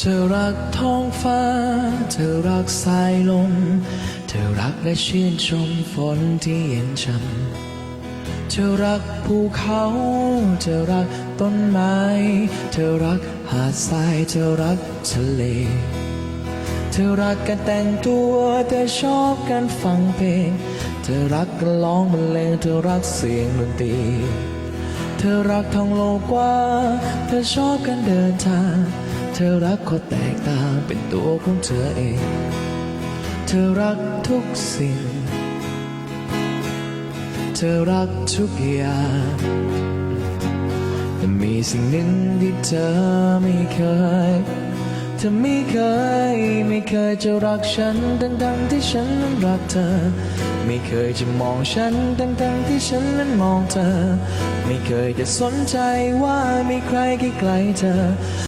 เธอรักท้องฟ้า เธอรักสายลม เธอรักและชื่นชมฝนที่เย็นช่ำเธอรักภูเขา เธอรักต้นไม้ เธอรักหาดทราย เธอรักทะเล เธอรักกันแต่งตัว เธอชอบกันฟังเพลง เธอรักกันร้องบรรเลง เธอรักเสียงดนตรี เธอรักท่องโลกกว่าเธอชอบกันเดินทาง เธอรักคนแตกต่างเป็นตัวของเธอเอง เธอรักทุกสิ่ง เธอรักทุกอย่างแต่มีสิ่งหนึ่งที่เธอไม่เคย เธอไม่เคย ไม่เคยจะรักฉันดังๆที่ฉันนั้นรักเธอ ไม่เคยจะมองฉันดังๆที่ฉันนั้นมองเธอ ไม่เคยจะสนใจว่ามีใครใกล้เธอ